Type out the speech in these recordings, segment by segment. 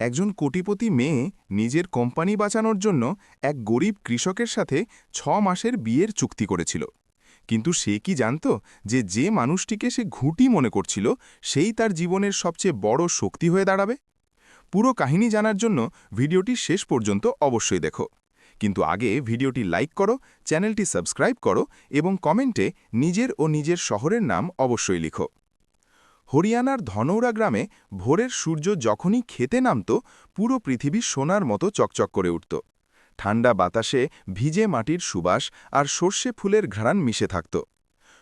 একজন কোটিপতি মেয়ে নিজের কোম্পানি বাঁচানোর জন্য এক গরিব কৃষকের সাথে ছ মাসের বিয়ের চুক্তি করেছিল। কিন্তু সে কি জানত যে যে মানুষটিকে সে ঘুঁটি মনে করছিল, সেই তার জীবনের সবচেয়ে বড় শক্তি হয়ে দাঁড়াবে? পুরো কাহিনী জানার জন্য ভিডিওটি শেষ পর্যন্ত অবশ্যই দেখো। কিন্তু আগে ভিডিওটি লাইক করো, চ্যানেলটি সাবস্ক্রাইব করো এবং কমেন্টে নিজের ও নিজের শহরের নাম অবশ্যই লিখো। হরিয়ানার ধনৌরা গ্রামে ভোরের সূর্য যখনই খেতে নামত, পুরো পৃথিবী সোনার মতো চকচক করে উঠত। ঠান্ডা বাতাসে ভিজে মাটির সুবাস আর সর্ষে ফুলের ঘ্রাণ মিশে থাকত।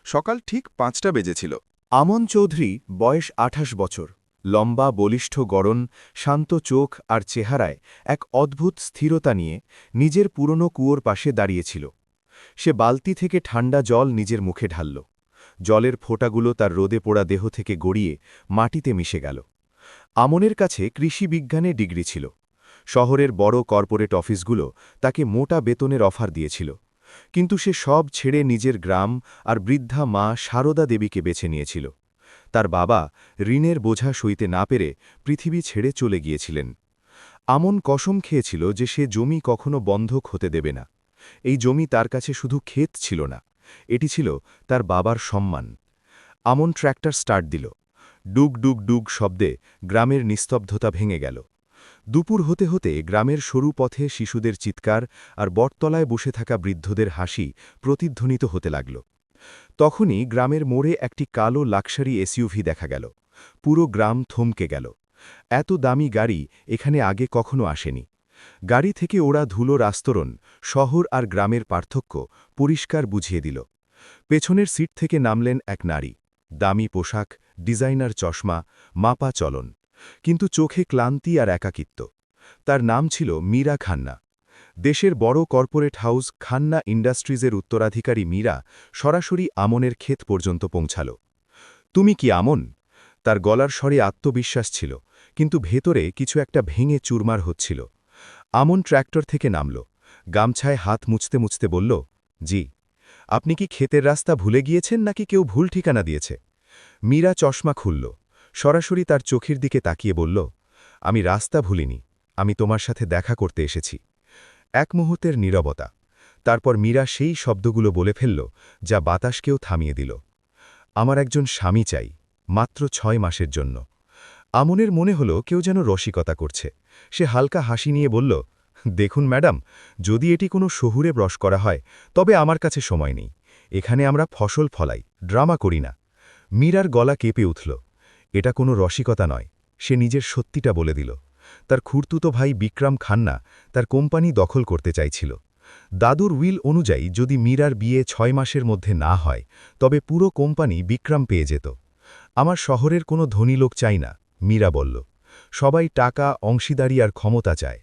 সকাল ঠিক পাঁচটা বেজেছিল। আমন চৌধুরী, বয়স আঠাশ বছর। লম্বা, বলিষ্ঠ গড়ন, শান্ত চোখ আর চেহারায় এক অদ্ভুত স্থিরতা নিয়ে নিজের পুরনো কুয়োর পাশে দাঁড়িয়েছিল সে বালতি থেকে ঠান্ডা জল নিজের মুখে ঢালল। জলের ফোঁটাগুলো তার রোদে পোড়া দেহ থেকে গড়িয়ে মাটিতে মিশে গেল। আমনের কাছে কৃষি বিজ্ঞানে ডিগ্রি ছিল। শহরের বড় কর্পোরেট অফিসগুলো তাকে মোটা বেতনের অফার দিয়েছিল। কিন্তু সে সব ছেড়ে নিজের গ্রাম আর বৃদ্ধা মা সারদা দেবীকে বেছে নিয়েছিল। তার বাবা ঋণের বোঝা সইতে না পেরে পৃথিবী ছেড়ে চলে গিয়েছিলেন। আমন কসম খেয়েছিল যে সে জমি কখনো বন্ধক হতে দেবে না। এই জমি তার কাছে শুধু ক্ষেত ছিল না। এটি ছিল তার বাবার সম্মান। আমন ট্র্যাক্টর স্টার্ট দিল। ডুগ ডুগ ডুগ শব্দে গ্রামের নিস্তব্ধতা ভেঙে গেল। দুপুর হতে হতে গ্রামের সরু পথে শিশুদের চিৎকার আর বটতলায় বসে থাকা বৃদ্ধদের হাসি প্রতিধ্বনিত হতে লাগল। তখনই গ্রামের মোড়ে একটি কালো লাক্সারি এসইউভি দেখা গেল। পুরো গ্রাম থমকে গেল। এত দামি গাড়ি এখানে আগে কখনো আসেনি। গাড়ি থেকে ওরা ধুলোর আস্তরণ শহর আর গ্রামের পার্থক্য পরিষ্কার বুঝিয়ে দিল। পেছনের সিট থেকে নামলেন এক নারী। দামি পোশাক, ডিজাইনার চশমা, মাপা চলন। কিন্তু চোখে ক্লান্তি আর একাকিত্ব। তার নাম ছিল মীরা খান্না। দেশের বড় কর্পোরেট হাউস খান্না ইন্ডাস্ট্রিজের উত্তরাধিকারী মীরা সরাসরি আমনের ক্ষেত পর্যন্ত পৌঁছাল। তুমি কি আমন? তার গলার স্বরে আত্মবিশ্বাস ছিল, কিন্তু ভেতরে কিছু একটা ভেঙে চুরমার হচ্ছিল। আমন ট্র্যাক্টর থেকে নামল। গামছায় হাত মুছতে মুছতে বলল, জি, আপনি কি ক্ষেতের রাস্তা ভুলে গিয়েছেন নাকি কেউ ভুল ঠিকানা দিয়েছে? মীরা চশমা খুলল, সরাসরি তার চোখের দিকে তাকিয়ে বলল, আমি রাস্তা ভুলিনি, আমি তোমার সাথে দেখা করতে এসেছি। এক মুহূর্তের নীরবতা, তারপর মীরা সেই শব্দগুলো বলে ফেলল, যা বাতাসকেও থামিয়ে দিল। আমার একজন স্বামী চাই, মাত্র ছয় মাসের জন্য। আমনের মনে হল কেউ যেন রসিকতা করছে। সে হালকা হাসি নিয়ে বলল, দেখুন ম্যাডাম, যদি এটি কোনো শহুরে ব্রশ করা হয়, তবে আমার কাছে সময় নেই। এখানে আমরা ফসল ফলাই, ড্রামা করি না। মীরার গলা কেঁপে উঠল। এটা কোনো রসিকতা নয়, সে নিজের সত্যিটা বলে দিল। তার খুর্তুতো ভাই বিক্রম খান্না তার কোম্পানি দখল করতে চাইছিল। দাদুর উইল অনুযায়ী যদি মীরার বিয়ে ছয় মাসের মধ্যে না হয়, তবে পুরো কোম্পানি বিক্রম পেয়ে যেত। আমার শহরের কোনো ধনী লোক চাই না মীরা বলল, সবাই টাকা, অংশীদারি আর ক্ষমতা চায়।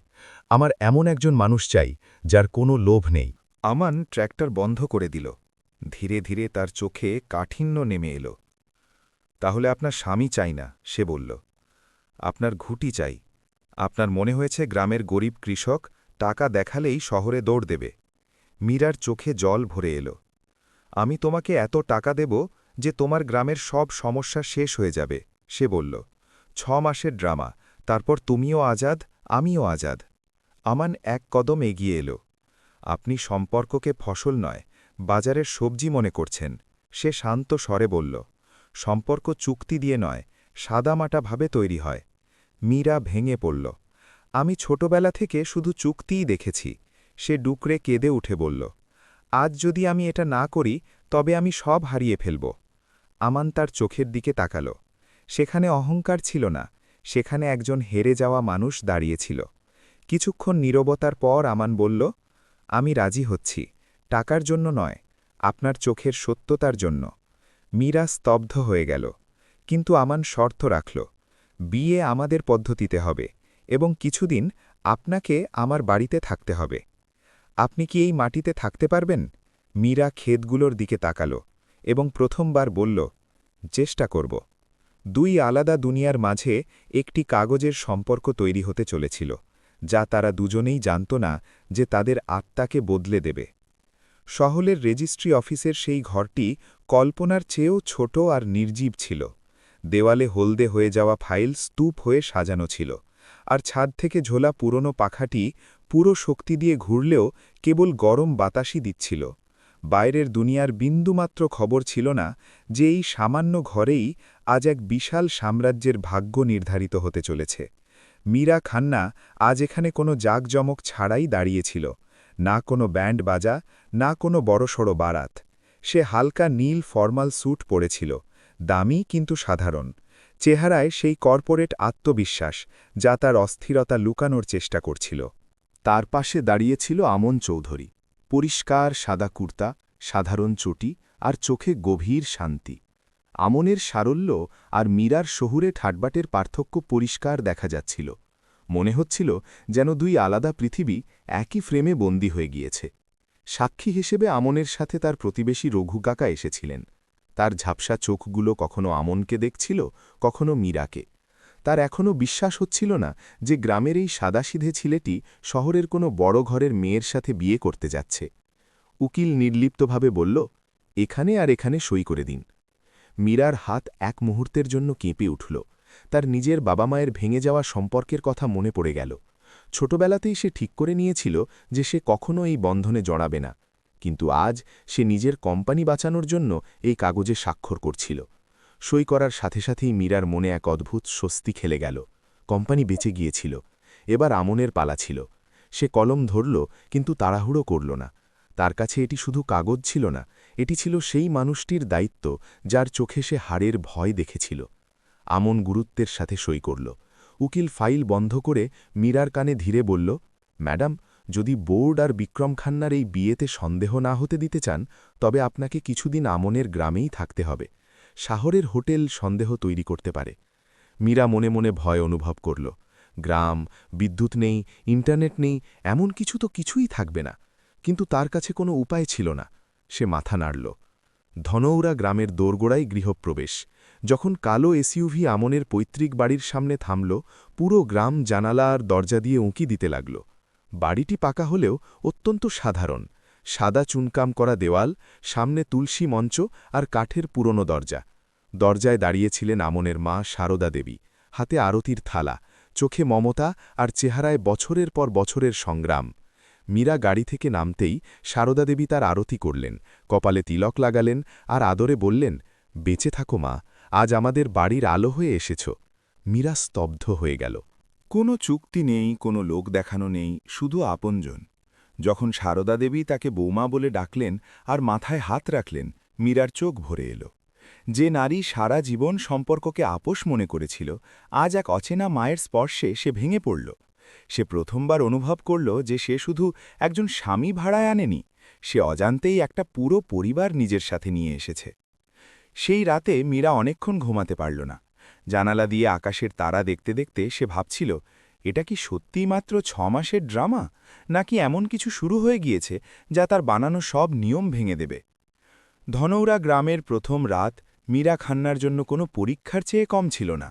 আমার এমন একজন মানুষ চাই যার কোনো লোভ নেই। আমান ট্র্যাক্টর বন্ধ করে দিল। ধীরে ধীরে তার চোখে কাঠিন্য নেমে এলো। তাহলে আপনার স্বামী চাই না, সে বলল। আপনার ঘুটি চাই। আপনার মনে হয়েছে গ্রামের গরিব কৃষক টাকা দেখালেই শহরে দৌড় দেবে। মীরার চোখে জল ভরে এলো। আমি তোমাকে এত টাকা দেব যে তোমার গ্রামের সব সমস্যা শেষ হয়ে যাবে, সে বলল। ছ মাসের ড্রামা, তারপর তুমিও আজাদ, আমিও আজাদ। আমান এক কদম এগিয়ে এলো। আপনি সম্পর্ককে ফসল নয়, বাজারের সবজি মনে করছেন। সে শান্ত স্বরে বলল, সম্পর্ক চুক্তি দিয়ে নয় সাদামাটাভাবে তৈরি হয়। মীরা ভেঙে পড়ল। আমি ছোটবেলা থেকে শুধু চুক্তিই দেখেছি। সে ডুকরে কেঁদে উঠে বলল, আজ যদি আমি এটা না করি, তবে আমি সব হারিয়ে ফেলব। আমান তার চোখের দিকে তাকাল। সেখানে অহংকার ছিল না, সেখানে একজন হেরে যাওয়া মানুষ দাঁড়িয়েছিল। কিছুক্ষণ নীরবতার পর আমান বলল, আমি রাজি হচ্ছি, টাকার জন্য নয়, আপনার চোখের সত্যতার জন্য। মীরা স্তব্ধ হয়ে গেল, কিন্তু আমান শর্ত রাখল, বিয়ে আমাদের পদ্ধতিতে হবে এবং কিছুদিন আপনাকে আমার বাড়িতে থাকতে হবে। আপনি কি এই মাটিতে থাকতে পারবেন? মীরা ক্ষেতগুলোর দিকে তাকাল এবং প্রথমবার বলল, চেষ্টা করব। দুই আলাদা দুনিয়ার মাঝে একটি কাগজের সম্পর্ক তৈরি হতে চলেছিল, যা তারা দুজনেই জানত না যে তাদের আত্মাকে বদলে দেবে। শহরের রেজিস্ট্রি অফিসের সেই ঘরটি কল্পনার চেয়েও ছোট আর নির্জীব ছিল। দেওয়ালে হলদে হয়ে যাওয়া ফাইল স্তূপ হয়ে সাজানো ছিল, আর ছাদ থেকে ঝোলা পুরনো পাখাটি পুরো শক্তি দিয়ে ঘুরলেও কেবল গরম বাতাসই দিচ্ছিল। বাইরের দুনিয়ার বিন্দুমাত্র খবর ছিল না যে এই সামান্য ঘরেই আজ এক বিশাল সাম্রাজ্যের ভাগ্য নির্ধারিত হতে চলেছে। মীরা খান্না আজ এখানে কোনো জাঁকজমক ছাড়াই দাঁড়িয়েছিল, না কোনো ব্যান্ড বাজা, না কোনো বড়সড় বারাত। সে হালকা নীল ফর্মাল স্যুট পরেছিল, দামি কিন্তু সাধারণ। চেহারায় সেই কর্পোরেট আত্মবিশ্বাস, যা তার অস্থিরতা লুকানোর চেষ্টা করছিল। তার পাশে দাঁড়িয়েছিল আমন চৌধুরী, পরিষ্কার সাদা কুর্তা, সাধারণ চটি আর চোখে গভীর শান্তি। আমনের সারল্য আর মীরার শহুরে ঠাটবাটের পার্থক্য পরিষ্কার দেখা যাচ্ছিল। মনে হচ্ছিল যেন দুই আলাদা পৃথিবী একই ফ্রেমে বন্দী হয়ে গিয়েছে। সাক্ষী হিসেবে আমনের সাথে তার প্রতিবেশী রঘু কাকা এসেছিলেন। তার ঝাপসা চোখগুলো কখনো আমনকে দেখছিল, কখনো মীরাকে। তার এখনও বিশ্বাস হচ্ছিল না যে গ্রামের এই সাদাসিধে ছেলেটি শহরের কোনো বড় ঘরের মেয়ের সাথে বিয়ে করতে যাচ্ছে। উকিল নির্লিপ্তভাবে বলল, এখানে আর এখানে সই করে দিন। মীরার হাত এক মুহূর্তের জন্য কেঁপে উঠল। তার নিজের বাবা মায়ের ভেঙে যাওয়া সম্পর্কের কথা মনে পড়ে গেল। ছোটবেলাতেই সে ঠিক করে নিয়েছিল যে সে কখনো এই বন্ধনে জড়াবে না। কিন্তু আজ সে নিজের কোম্পানি বাঁচানোর জন্য এই কাগজে স্বাক্ষর করছিল। সই করার সাথে সাথেই মীরার মনে এক অদ্ভুত স্বস্তি খেলে গেল। কোম্পানি বেঁচে গিয়েছিল। এবার আমনের পালা ছিল। সে কলম ধরল, কিন্তু তাড়াহুড়ো করল না। তার কাছে এটি শুধু কাগজ ছিল না, এটি ছিল সেই মানুষটির দায়িত্ব যার চোখে সে হাড়ের ভয় দেখেছিল। আমন গুরুত্বের সাথে সই করল। উকিল ফাইল বন্ধ করে মীরার কানে ধীরে বলল, ম্যাডাম, যদি বোর্ড আর বিক্রম খান্নার এই বিয়েতে সন্দেহ না হতে দিতে চান, তবে আপনাকে কিছুদিন আমনের গ্রামেই থাকতে হবে। শহরের হোটেল সন্দেহ তৈরি করতে পারে। মীরা মনে মনে ভয় অনুভব করল। গ্রাম, বিদ্যুৎ নেই, ইন্টারনেট নেই, এমন কিছু তো কিছুই থাকবে না। কিন্তু তার কাছে কোনো উপায় ছিল না। সে মাথা নাড়ল। ধনৌরা গ্রামের দোরগোড়ায় গৃহপ্রবেশ। যখন কালো এসইউভি আমনের পৈতৃক বাড়ির সামনে থামল, পুরো গ্রাম জানালা আর দরজা দিয়ে উঁকি দিতে লাগল। বাড়িটি পাকা হলেও অত্যন্ত সাধারণ। সাদা চুনকাম করা দেওয়াল, সামনে তুলসী মঞ্চ আর কাঠের পুরনো দরজা। দরজায় দাঁড়িয়েছিলেন আমনের মা সারদা দেবী। হাতে আরতির থালা, চোখে মমতা আর চেহারায় বছরের পর বছরের সংগ্রাম। মীরা গাড়ি থেকে নামতেই সারদা দেবী তার আরতি করলেন, কপালে তিলক লাগালেন আর আদরে বললেন, বেঁচে থাকো মা, আজ আমাদের বাড়ির আলো হয়ে এসেছ। মীরা স্তব্ধ হয়ে গেল। কোনো চুক্তি নেই, কোনো লোক দেখানো নেই, শুধু আপনজন। যখন সারদা দেবী তাকে বৌমা বলে ডাকলেন আর মাথায় হাত রাখলেন, মীরার চোখ ভরে এলো। যে নারী সারা জীবন সম্পর্ককে আপোষ মনে করেছিল, আজ এক অচেনা মায়ের স্পর্শে সে ভেঙে পড়ল। সে প্রথমবার অনুভব করল যে সে শুধু একজন স্বামী ভাড়ায় আনেনি, সে অজান্তেই একটা পুরো পরিবার নিজের সাথে নিয়ে এসেছে। সেই রাতে মীরা অনেকক্ষণ ঘুমাতে পারল না। জানালা দিয়ে আকাশের তারা দেখতে দেখতে সে ভাবছিল, এটা কি সত্যিই মাত্র ছ মাসের ড্রামা? নাকি এমন কিছু শুরু হয়ে গিয়েছে যা তার বানানো সব নিয়ম ভেঙে দেবে? ধনৌরা গ্রামের প্রথম রাত মীরা খান্নার জন্য কোনো পরীক্ষার চেয়ে কম ছিল না।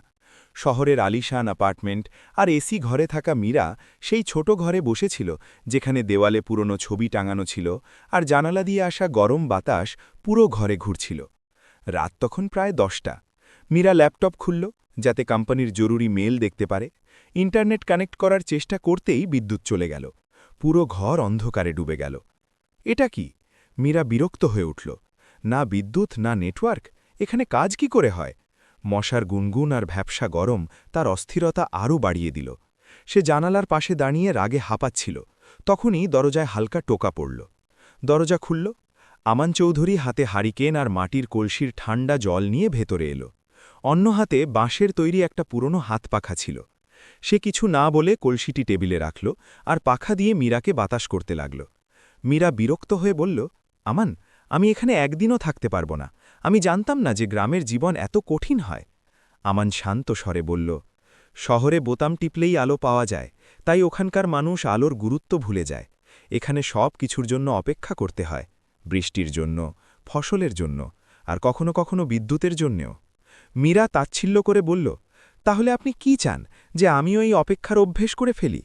শহরের আলিশান অ্যাপার্টমেন্ট আর এসি ঘরে থাকা মীরা সেই ছোট ঘরে বসেছিল, যেখানে দেওয়ালে পুরনো ছবি টাঙানো ছিল আর জানালা দিয়ে আসা গরম বাতাস পুরো ঘরে ঘুরছিল। রাত তখন প্রায় দশটা। মীরা ল্যাপটপ খুলল, যাতে কোম্পানির জরুরি মেল দেখতে পারে। ইন্টারনেট কানেক্ট করার চেষ্টা করতেই বিদ্যুৎ চলে গেল। পুরো ঘর অন্ধকারে ডুবে গেল। এটা কি? মীরা বিরক্ত হয়ে উঠল। না বিদ্যুৎ, না নেটওয়ার্ক? এখানে কাজ কি করে হয়? মশার গুনগুন আর ভ্যাপসা গরম তার অস্থিরতা আরও বাড়িয়ে দিল। সে জানালার পাশে দাঁড়িয়ে রাগে হাঁপাচ্ছিল। তখনই দরজায় হালকা টোকা পড়ল। দরজা খুলল। আমান চৌধুরী হাতে হারিকেন আর মাটির কলসির ঠান্ডা জল নিয়ে ভেতরে এলো। অন্য হাতে বাঁশের তৈরি একটা পুরনো হাত পাখা ছিল। সে কিছু না বলে কলসিটি টেবিলে রাখল আর পাখা দিয়ে মীরাকে বাতাস করতে লাগল। মীরা বিরক্ত হয়ে বলল, আমান, আমি এখানে একদিনও থাকতে পারব না। আমি জানতাম না যে গ্রামের জীবন এত কঠিন হয়। আমান শান্ত স্বরে বলল, শহরে বোতাম টিপলেই আলো পাওয়া যায়, তাই ওখানকার মানুষ আলোর গুরুত্ব ভুলে যায়। এখানে সব কিছুর জন্য অপেক্ষা করতে হয়, বৃষ্টির জন্য, ফসলের জন্য, আর কখনো কখনো বিদ্যুতের জন্যেও। মীরা তাচ্ছিল্য করে বলল, তাহলে আপনি কি চান যে আমিও এই অপেক্ষার অভ্যেস করে ফেলি?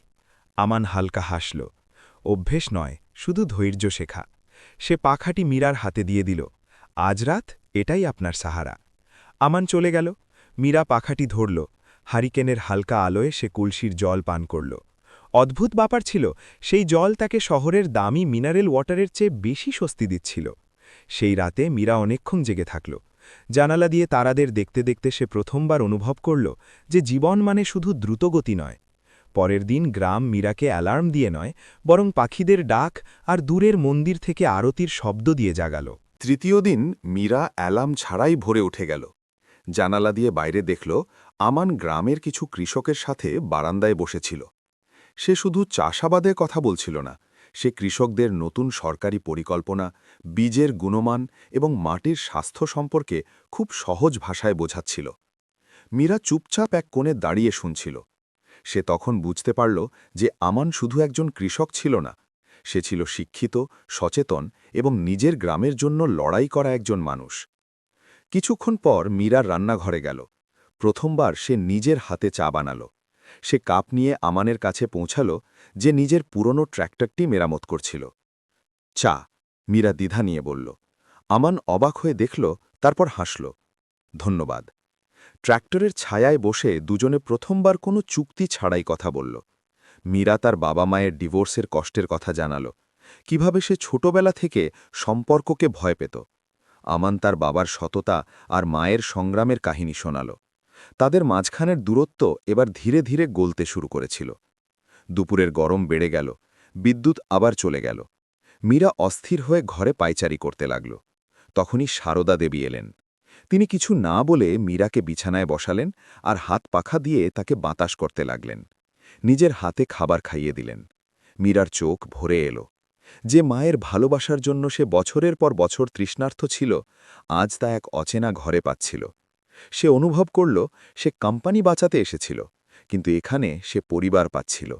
আমান হালকা হাসল, অভ্যেস নয়, শুধু ধৈর্য শেখা। সে পাখাটি মীরার হাতে দিয়ে দিল আজ রাত এটাই আপনার সাহারা। আমান চলে গেল। মীরা পাখাটি ধরল। হারিকেনের হালকা আলোয় সে কুলসির জল পান করল। অদ্ভুত ব্যাপার ছিল, সেই জল তাকে শহরের দামি মিনারেল ওয়াটারের চেয়ে বেশি স্বস্তি দিচ্ছিল। সেই রাতে মীরা অনেকক্ষণ জেগে থাকল। জানালা দিয়ে তারাদের দেখতে দেখতে সে প্রথমবার অনুভব করল যে জীবন মানে শুধু দ্রুতগতি নয়। পরের দিন গ্রাম মীরাকে অ্যালার্ম দিয়ে নয়, বরং পাখিদের ডাক আর দূরের মন্দির থেকে আরতির শব্দ দিয়ে জাগাল। তৃতীয় দিন মীরা অ্যালার্ম ছাড়াই ভরে উঠে গেল। জানালা দিয়ে বাইরে দেখল, আমান গ্রামের কিছু কৃষকের সাথে বারান্দায় বসেছিল। সে শুধু চাষাবাদের কথা বলছিল না, সে কৃষকদের নতুন সরকারি পরিকল্পনা, বীজের গুণমান এবং মাটির স্বাস্থ্য সম্পর্কে খুব সহজ ভাষায় বোঝাচ্ছিল। মীরা চুপচাপ এক কোণে দাঁড়িয়ে শুনছিল। সে তখন বুঝতে পারল যে আমান শুধু একজন কৃষক ছিল না সে ছিল শিক্ষিত, সচেতন এবং নিজের গ্রামের জন্য লড়াই করা একজন মানুষ। কিছুক্ষণ পর মীরার রান্নাঘরে গেল। প্রথমবার সে নিজের হাতে চা বানাল। সে কাপ নিয়ে আমানের কাছে পৌঁছাল, যে নিজের পুরনো ট্র্যাক্টরটি মেরামত করছিল। চা, মীরা দ্বিধা নিয়ে বলল। আমান অবাক হয়ে দেখল, তারপর হাসল। ধন্যবাদ। ট্র্যাক্টরের ছায়ায় বসে দুজনে প্রথমবার কোনো চুক্তি ছাড়াই কথা বলল। মীরা তার বাবা মায়ের ডিভোর্সের কষ্টের কথা জানাল। কীভাবে সে ছোটবেলা থেকে সম্পর্ককে ভয় পেত। আমান তার বাবার সততা আর মায়ের সংগ্রামের কাহিনী শোনাল। তাদের মাঝখানের দূরত্ব এবার ধীরে ধীরে গলতে শুরু করেছিল। দুপুরের গরম বেড়ে গেল, বিদ্যুৎ আবার চলে গেল। মীরা অস্থির হয়ে ঘরে পাইচারি করতে লাগল। তখনই সারদা দেবী এলেন। তিনি কিছু না বলে মীরাকে বিছানায় বসালেন আর হাত পাখা দিয়ে তাকে বাতাস করতে লাগলেন। নিজের হাতে খাবার খাইয়ে দিলেন। মীরার চোখ ভরে এলো। যে মায়ের ভালোবাসার জন্য সে বছরের পর বছর তৃষ্ণার্থ ছিল, আজ তা এক অচেনা ঘরে পাচ্ছিল। সে অনুভব করল, সে কোম্পানি বাঁচাতে এসেছিল, কিন্তু এখানে সে পরিবার পাচ্ছিল।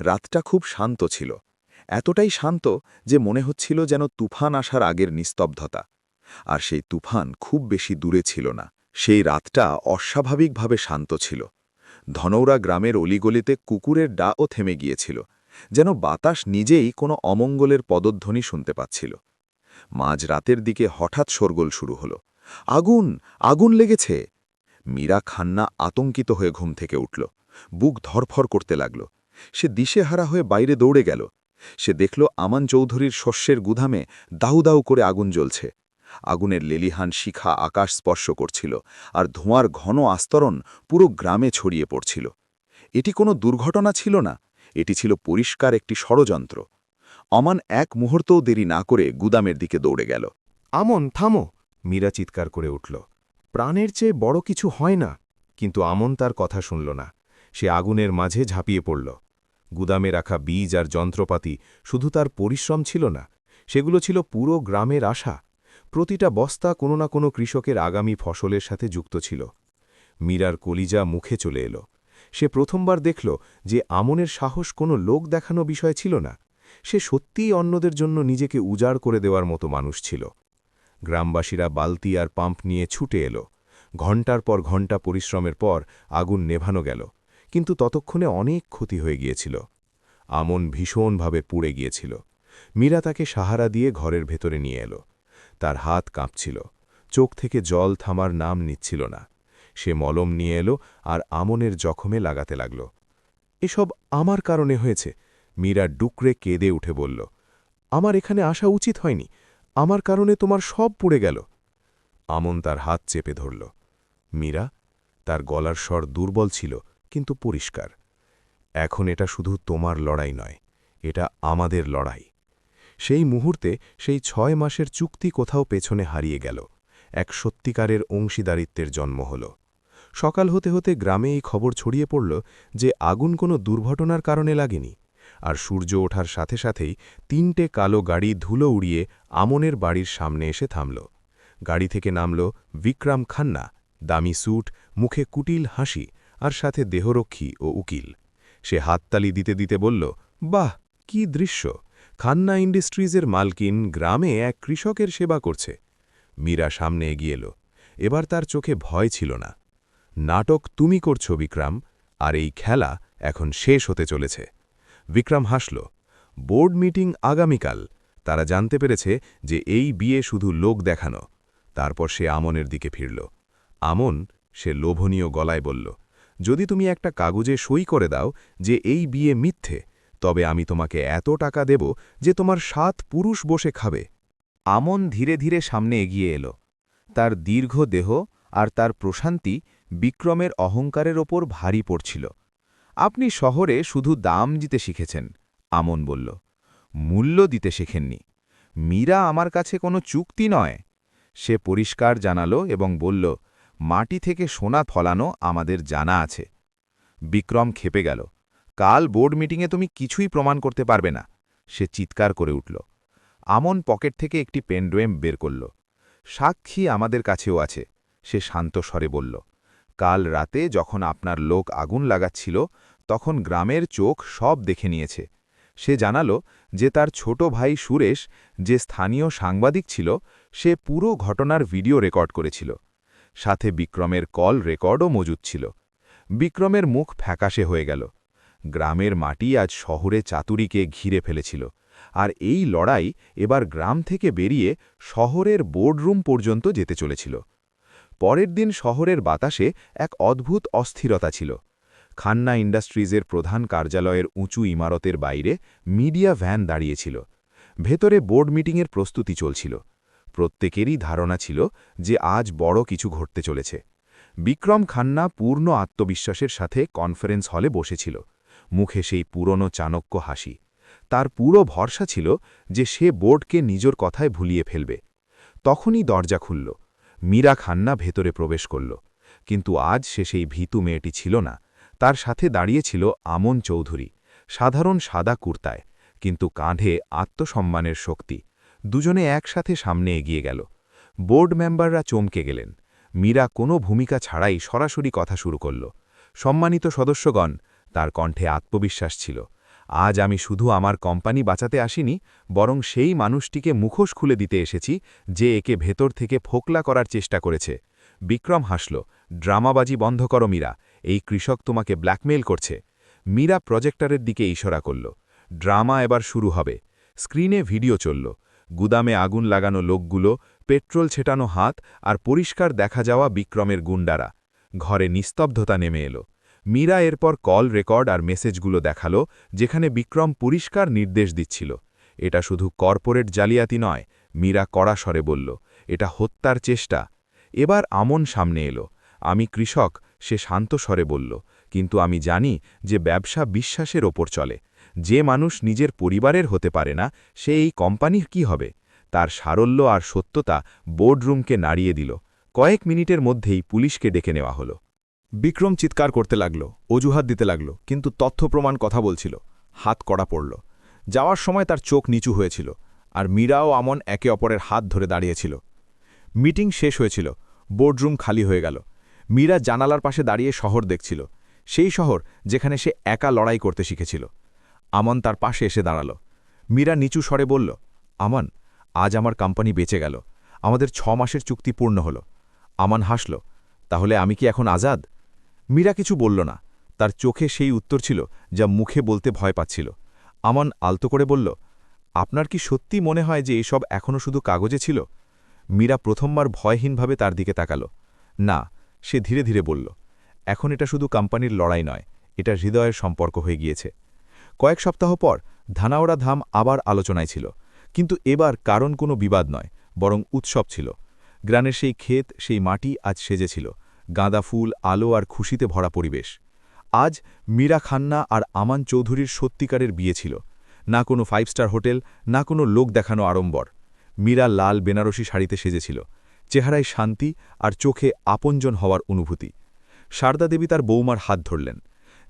রাতটা খুব শান্ত ছিল। এতটাই শান্ত যে মনে হচ্ছিল যেন তুফান আসার আগের নিস্তব্ধতা। আর সেই তুফান খুব বেশি দূরে ছিল না। সেই রাতটা অস্বাভাবিকভাবে শান্ত ছিল। ধনৌরা গ্রামের অলিগলিতে কুকুরের ডাও থেমে গিয়েছিল, যেন বাতাস নিজেই কোনো অমঙ্গলের পদধ্বনি শুনতে পাচ্ছিল। মাঝ রাতের দিকে হঠাৎ শোরগোল শুরু হল। আগুন আগুন লেগেছে। মীরা খান্না আতঙ্কিত হয়ে ঘুম থেকে উঠল। বুক ধরফর করতে লাগল। সে দিশেহারা হয়ে বাইরে দৌড়ে গেল। সে দেখল আমান চৌধুরীর শস্যের গুধামে দাউ দাউ করে আগুন জ্বলছে। আগুনের লেলিহান শিখা আকাশ স্পর্শ করছিল, আর ধোঁয়ার ঘন আস্তরণ পুরো গ্রামে ছড়িয়ে পড়ছিল। এটি কোনো দুর্ঘটনা ছিল না, এটি ছিল পরিষ্কার একটি ষড়যন্ত্র। অমান এক মুহূর্তও দেরি না করে গুদামের দিকে দৌড়ে গেল। আমন, থামো, মীরা চিৎকার করে উঠল। প্রাণের চেয়ে বড় কিছু হয় না, কিন্তু আমন তার কথা শুনল না। সে আগুনের মাঝে ঝাঁপিয়ে পড়ল। গুদামে রাখা বীজ আর যন্ত্রপাতি শুধু তার পরিশ্রম ছিল না, সেগুলো ছিল পুরো গ্রামের আশা। প্রতিটা বস্তা কোনো না কোনো কৃষকের আগামী ফসলের সাথে যুক্ত ছিল। মীরার কলিজা মুখে চলে এলো। সে প্রথমবার দেখল যে আমনের সাহস কোনো লোক দেখানো বিষয় ছিল না। সে সত্যিই অন্যদের জন্য নিজেকে উজাড় করে দেওয়ার মতো মানুষ ছিল। গ্রামবাসীরা বালতি আর পাম্প নিয়ে ছুটে এলো। ঘণ্টার পর ঘণ্টা পরিশ্রমের পর আগুন নেভানো গেল, কিন্তু ততক্ষণে অনেক ক্ষতি হয়ে গিয়েছিল। আমন ভীষণভাবে পুড়ে গিয়েছিল। মীরা তাকে সাহারা দিয়ে ঘরের ভেতরে নিয়ে এলো। তার হাত কাঁপছিল। চোখ থেকে জল থামার নাম নিচ্ছিল না। সে মলম নিয়ে এলো আর আমনের জখমে লাগাতে লাগল। এসব আমার কারণে হয়েছে, মীরা ডুকরে কেঁদে উঠে বলল। আমার এখানে আসা উচিত হয়নি, আমার কারণে তোমার সব পুড়ে গেল। আমন তার হাত চেপে ধরল। মীরা, তার গলার স্বর দুর্বল ছিল, কিন্তু পরিষ্কার। এখন এটা শুধু তোমার লড়াই নয়, এটা আমাদের লড়াই। সেই মুহূর্তে সেই ছয় মাসের চুক্তি কোথাও পেছনে হারিয়ে গেল। এক সত্যিকারের অংশীদারিত্বের জন্ম হল। সকাল হতে হতে গ্রামে এই খবর ছড়িয়ে পড়ল যে আগুন কোনো দুর্ঘটনার কারণে লাগেনি, আর সূর্য ওঠার সাথে সাথেই তিনটে কালো গাড়ি ধুলো উড়িয়ে আমনের বাড়ির সামনে এসে থামল। গাড়ি থেকে নামল বিক্রম খান্না, দামি স্যুট, মুখে কুটিল হাসি, আর সাথে দেহরক্ষী ও উকিল। সে হাততালি দিতে দিতে বলল, বাহ, কি দৃশ্য! খান্না ইন্ডাস্ট্রিজের মালকিন গ্রামে এক কৃষকের সেবা করছে। মীরা সামনে এগিয়ে এলো। এবার তার চোখে ভয় ছিল না। নাটক তুমি করছ, বিক্রম, আর এই খেলা এখন শেষ হতে চলেছে। বিক্রম হাসল, বোর্ড মিটিং আগামীকাল। তারা জানতে পেরেছে যে এই বিয়ে শুধু লোক দেখানো। তারপর সে আমনের দিকে ফিরল। আমন সে লোভনীয় গলায় বলল, যদি তুমি একটা কাগজে সই করে দাও যে এই বিয়ে মিথ্যে তবে আমি তোমাকে এত টাকা দেব যে তোমার সাত পুরুষ বসে খাবে। আমন ধীরে ধীরে সামনে এগিয়ে এলো। তার দীর্ঘ দেহ আর তার প্রশান্তি বিক্রমের অহংকারের ওপর ভারী পড়ছিল। আপনি শহরে শুধু দাম দিতে শিখেছেন, আমন বলল। মূল্য দিতে শেখেননি। মীরা আমার কাছে কোনো চুক্তি নয়। সে পরিষ্কার জানালো এবং বলল, মাটি থেকে সোনা ফলানো আমাদের জানা আছে। বিক্রম খেপে গেল। কাল বোর্ড মিটিংয়ে তুমি কিছুই প্রমাণ করতে পারবে না। সে চিৎকার করে উঠল। আমন পকেট থেকে একটি পেনড্রেম বের করল। সাক্ষী আমাদের কাছেও আছে, সে শান্ত স্বরে বলল। কাল রাতে যখন আপনার লোক আগুন লাগাচ্ছিল, তখন গ্রামের চোখ সব দেখে নিয়েছে। সে জানালো যে তার ছোট ভাই সুরেশ, যে স্থানীয় সাংবাদিক ছিল, সে পুরো ঘটনার ভিডিও রেকর্ড করেছিল। সাথে বিক্রমের কল রেকর্ডও মজুদ ছিল। বিক্রমের মুখ ফ্যাকাশে হয়ে গেল। গ্রামের মাটি আজ শহরে চাতুরিকে ঘিরে ফেলেছিল। আর এই লড়াই এবার গ্রাম থেকে বেরিয়ে শহরের বোর্ডরুম পর্যন্ত যেতে চলেছিল। পরের দিন শহরের বাতাসে এক অদ্ভুত অস্থিরতা ছিল। খান্না ইন্ডাস্ট্রিজের প্রধান কার্যালয়ের উঁচু ইমারতের বাইরে মিডিয়া ভ্যান দাঁড়িয়েছিল। ভেতরে বোর্ড মিটিংয়ের প্রস্তুতি চলছিল। প্রত্যেকেরই ধারণা ছিল যে আজ বড় কিছু ঘটতে চলেছে। বিক্রম খান্না পূর্ণ আত্মবিশ্বাসের সাথে কনফারেন্স হলে বসেছিল। মুখে সেই পুরনো চাণক্য হাসি। তার পুরো ভরসা ছিল যে সে বোর্ডকে নিজের কথায় ভুলিয়ে ফেলবে। তখনই দরজা খুলল। মীরা খান্না ভেতরে প্রবেশ করল। কিন্তু আজ সে সেই ভীতু মেয়েটি ছিল না। তার সাথে দাঁড়িয়েছিল আমন চৌধুরী, সাধারণ সাদা কুর্তায়, কিন্তু কাঁধে আত্মসম্মানের শক্তি। দুজনে একসাথে সামনে এগিয়ে গেল। বোর্ড মেম্বাররা চমকে গেলেন। মীরা কোনো ভূমিকা ছাড়াই সরাসরি কথা শুরু করল। সম্মানিত সদস্যগণ তার কণ্ঠে আত্মবিশ্বাস ছিল। আজ আমি শুধু আমার কোম্পানি বাঁচাতে আসিনি, বরং সেই মানুষটিকে মুখোশ খুলে দিতে এসেছি, যে একে ভেতর থেকে ফোকলা করার চেষ্টা করেছে। বিক্রম হাসল, ড্রামাবাজি বন্ধ করো মীরা, এই কৃষক তোমাকে ব্ল্যাকমেইল করছে। মীরা প্রজেক্টরের দিকে ইশারা করল, ড্রামা এবার শুরু হবে। স্ক্রিনে ভিডিও চলল, গুদামে আগুন লাগানো লোকগুলো, পেট্রোল ছেটানো হাত আর পরিষ্কার দেখা যাওয়া বিক্রমের গুন্ডারা ঘরে নিস্তব্ধতা নেমে এলো। মীরা এরপর কল রেকর্ড আর মেসেজগুলো দেখাল, যেখানে বিক্রম পরিষ্কার নির্দেশ দিচ্ছিল। এটা শুধু কর্পোরেট জালিয়াতি নয়, মীরা কড়া স্বরে বলল, এটা হত্যার চেষ্টা। এবার আমন সামনে এলো। আমি কৃষক, সে শান্ত স্বরে বলল, কিন্তু আমি জানি যে ব্যবসা বিশ্বাসের ওপর চলে। যে মানুষ নিজের পরিবারের হতে পারে না, সে এই কোম্পানির কি হবে? তার সারল্য আর সত্যতা বোর্ডরুমকে নাড়িয়ে দিল। কয়েক মিনিটের মধ্যেই পুলিশকে ডেকে নেওয়া হলো। বিক্রম চিৎকার করতে লাগল, অজুহাত দিতে লাগল, কিন্তু তথ্য প্রমাণ কথা বলছিল। হাত কড়া পড়ল। যাওয়ার সময় তার চোখ নিচু হয়েছিল, আর মীরা ও আমন একে অপরের হাত ধরে দাঁড়িয়েছিল। মিটিং শেষ হয়েছিল, বোর্ডরুম খালি হয়ে গেল। মীরা জানালার পাশে দাঁড়িয়ে শহর দেখছিল, সেই শহর যেখানে সে একা লড়াই করতে শিখেছিল। আমন তার পাশে এসে দাঁড়াল। মীরা নিচু স্বরে বলল, আমান, আজ আমার কোম্পানি বেঁচে গেল। আমাদের ছ মাসের চুক্তি পূর্ণ হল। আমান হাসল, তাহলে আমি কি এখন আজাদ? মীরা কিছু বলল না। তার চোখে সেই উত্তর ছিল, যা মুখে বলতে ভয় পাচ্ছিল। আমান আলতো করে বলল, আপনার কি সত্যি মনে হয় যে এসব এখনও শুধু কাগজে ছিল? মীরা প্রথমবার ভয়হীনভাবে তার দিকে তাকাল। না, সে ধীরে ধীরে বলল, এখন এটা শুধু কোম্পানির লড়াই নয়, এটা হৃদয়ের সম্পর্ক হয়ে গিয়েছে। কয়েক সপ্তাহ পর ধানাওড়া ধাম আবার আলোচনায় ছিল। কিন্তু এবার কারণ কোনো বিবাদ নয়, বরং উৎসব ছিল। গ্রানের সেই ক্ষেত, সেই মাটি আজ সেজেছিল গাঁদা ফুল, আলো আর খুশিতে ভরা পরিবেশ। আজ মীরা খান্না আর আমান চৌধুরীর সত্যিকারের বিয়ে ছিল। না কোনো ফাইভ স্টার হোটেল, না কোনো লোক দেখানো আড়ম্বর। মীরা লাল বেনারসি শাড়িতে সেজেছিল। চেহারায় শান্তি আর চোখে আপনজন হওয়ার অনুভূতি। সারদা দেবী তার বৌমার হাত ধরলেন।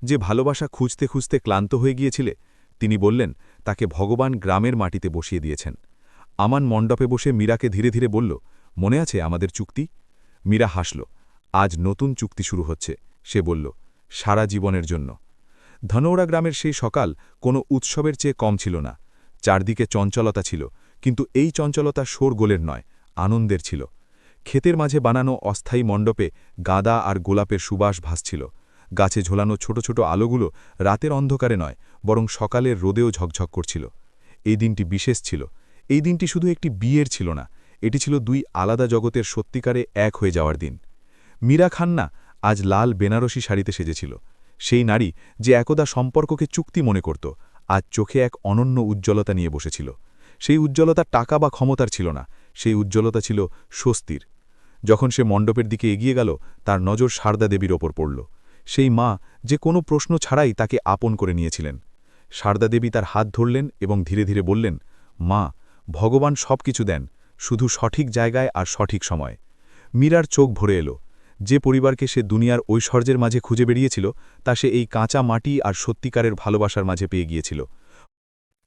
যে ভালোবাসা খুঁজতে খুঁজতে ক্লান্ত হয়ে গিয়েছিলে, তিনি বললেন, তাকে ভগবান গ্রামের মাটিতে বসিয়ে দিয়েছেন। আমান মণ্ডপে বসে মীরাকে ধীরে ধীরে বলল, মনে আছে আমাদের চুক্তি? মীরা হাসল। আজ নতুন চুক্তি শুরু হচ্ছে, সে বলল, সারা জীবনের জন্য। ধনৌড়া গ্রামের সেই সকাল কোনো উৎসবের চেয়ে কম ছিল না। চারদিকে চঞ্চলতা ছিল, কিন্তু এই চঞ্চলতা গোলের নয়, আনন্দের ছিল। ক্ষেতের মাঝে বানানো অস্থায়ী মণ্ডপে গাদা আর গোলাপের সুবাস ভাসছিল। গাছে ঝোলানো ছোট ছোট আলোগুলো রাতের অন্ধকারে নয়, বরং সকালের রোদেও ঝকঝক করছিল। এই দিনটি বিশেষ ছিল। এই দিনটি শুধু একটি বিয়ের ছিল না, এটি ছিল দুই আলাদা জগতের সত্যিকারে এক হয়ে যাওয়ার দিন। মীরা খান্না আজ লাল বেনারসি শাড়িতে সেজেছিল। সেই নারী যে একদা সম্পর্ককে চুক্তি মনে করত, আজ চোখে এক অনন্য উজ্জ্বলতা নিয়ে বসেছিল। সেই উজ্জ্বলতা টাকা বা ক্ষমতার ছিল না, সেই উজ্জ্বলতা ছিল স্বস্তির। যখন সে মণ্ডপের দিকে এগিয়ে গেল, তার নজর সারদা দেবীর ওপর পড়ল। সেই মা যে কোনো প্রশ্ন ছাড়াই তাকে আপন করে নিয়েছিলেন। সারদা দেবী তার হাত ধরলেন এবং ধীরে ধীরে বললেন, মা, ভগবান সব কিছু দেন, শুধু সঠিক জায়গায় আর সঠিক সময়। মীরার চোখ ভরে এলো। যে পরিবারকে সে দুনিয়ার ঐশ্বর্যের মাঝে খুঁজে বেরিয়েছিল, তা সে এই কাঁচা মাটি আর সত্যিকারের ভালোবাসার মাঝে পেয়ে গিয়েছিল।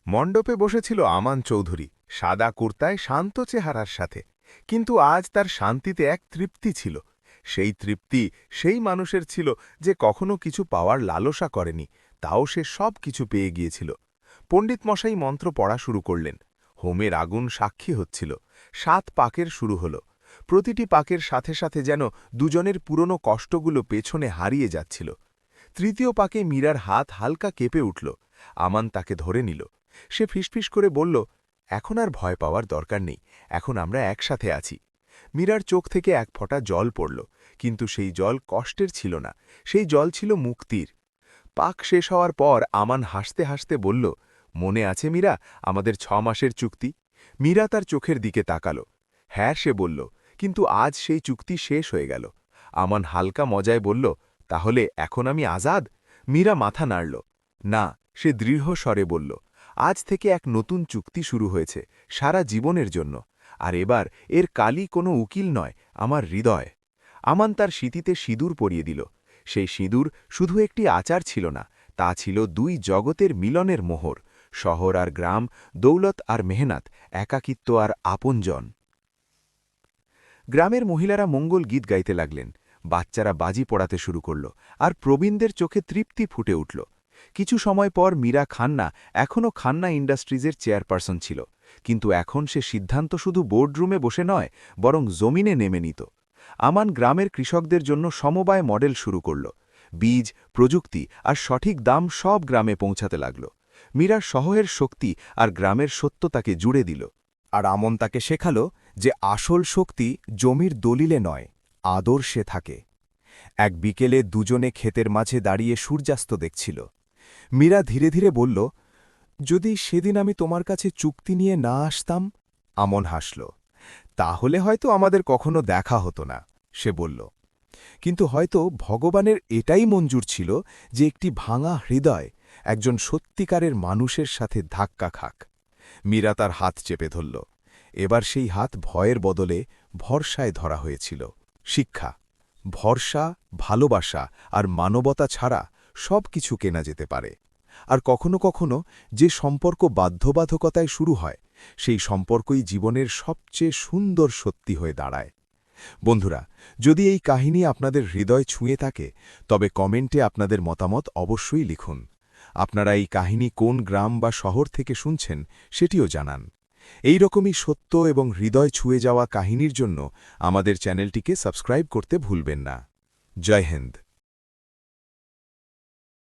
মণ্ডপে বসেছিল আমান চৌধুরী, সাদা কুর্তায় শান্ত চেহারার সাথে। কিন্তু আজ তার শান্তিতে এক তৃপ্তি ছিল। সেই তৃপ্তি সেই মানুষের ছিল যে কখনো কিছু পাওয়ার লালসা করেনি, তাও সে সব কিছু পেয়ে গিয়েছিল। পণ্ডিত মশাই মন্ত্র পড়া শুরু করলেন। হোমের আগুন সাক্ষী হচ্ছিল। সাত পাকের শুরু হল। প্রতিটি পাকের সাথে সাথে যেন দুজনের পুরনো কষ্টগুলো পেছনে হারিয়ে যাচ্ছিল। তৃতীয় পাকে মীরার হাত হালকা কেঁপে উঠল। আমান তাকে ধরে নিল। সে ফিসফিস করে বলল, এখন আর ভয় পাওয়ার দরকার নেই। এখন আমরা একসাথে আছি। মীরার চোখ থেকে এক ফোঁটা জল পড়ল, কিন্তু সেই জল কষ্টের ছিল না। সেই জল ছিল মুক্তির। পাক শেষ হওয়ার পর আমান হাসতে হাসতে বলল, মনে আছে মীরা, আমাদের ছ মাসের চুক্তি? মীরা তার চোখের দিকে তাকালো। হ্যাঁ সে বলল কিন্তু আজ সেই চুক্তি শেষ হয়ে গেল। আমান হালকা মজায় বলল, তাহলে এখন আমি আজাদ? মীরা মাথা নাড়ল। না, সে দৃঢ় স্বরে বলল, আজ থেকে এক নতুন চুক্তি শুরু হয়েছে, সারা জীবনের জন্য। আর এবার এর কালি কোনো উকিল নয়, আমার হৃদয়। আমান তার স্মৃতিতে সিঁদুর পরিয়ে দিল। সেই সিঁদুর শুধু একটি আচার ছিল না, তা ছিল দুই জগতের মিলনের মোহর, শহর আর গ্রাম, দৌলত আর মেহনাত, একাকিত্ব আর আপনজন। গ্রামের মহিলারা মঙ্গল গীত গাইতে লাগলেন। বাচ্চারা বাজি পড়াতে শুরু করল আর প্রবীণদের চোখে তৃপ্তি ফুটে উঠল। কিছু সময় পর মীরা খান্না এখনও খান্না ইন্ডাস্ট্রিজের চেয়ারপারসন ছিল। কিন্তু এখন সে সিদ্ধান্ত শুধু বোর্ডরুমে বসে নয়, বরং জমিনে নেমে নিত। আমান গ্রামের কৃষকদের জন্য সমবায় মডেল শুরু করল। বীজ, প্রযুক্তি আর সঠিক দাম সব গ্রামে পৌঁছাতে লাগল। মীরার শহরের শক্তি আর গ্রামের সত্য তাকে জুড়ে দিল। আর আমন তাকে শেখালো যে আসল শক্তি জমির দলিলে নয়, আদর্শে থাকে। এক বিকেলে দুজনে ক্ষেতের মাঝে দাঁড়িয়ে সূর্যাস্ত দেখছিল। মীরা ধীরে ধীরে বলল, যদি সেদিন আমি তোমার কাছে চুক্তি নিয়ে না আসতাম, আমন হাসল। তাহলে হয়তো আমাদের কখনো দেখা হতো না, সে বলল। কিন্তু হয়তো ভগবানের এটাই মঞ্জুর ছিল যে একটি ভাঙা হৃদয় একজন সত্যিকারের মানুষের সাথে ধাক্কা খাক। মীরা তার হাত চেপে ধরল। এবার সেই হাত ভয়ের বদলে ভরসায় ধরা হয়েছিল। শিক্ষা, ভরসা, ভালোবাসা আর মানবতা ছাড়া সব কিছু কেনা যেতে পারে। আর কখনো কখনো যে সম্পর্ক বাধ্যবাধকতায় শুরু হয়, সেই সম্পর্কই জীবনের সবচেয়ে সুন্দর সত্যি হয়ে দাঁড়ায়। বন্ধুরা, যদি এই কাহিনী আপনাদের হৃদয় ছুঁয়ে থাকে, তবে কমেন্টে আপনাদের মতামত অবশ্যই লিখুন। আপনারা এই কাহিনী কোন গ্রাম বা শহর থেকে শুনছেন, সেটিও জানান। এই রকমই সত্য এবং হৃদয় ছুঁয়ে যাওয়া কাহিনীর জন্য আমাদের চ্যানেলটিকে সাবস্ক্রাইব করতে ভুলবেন না। জয় হিন্দ।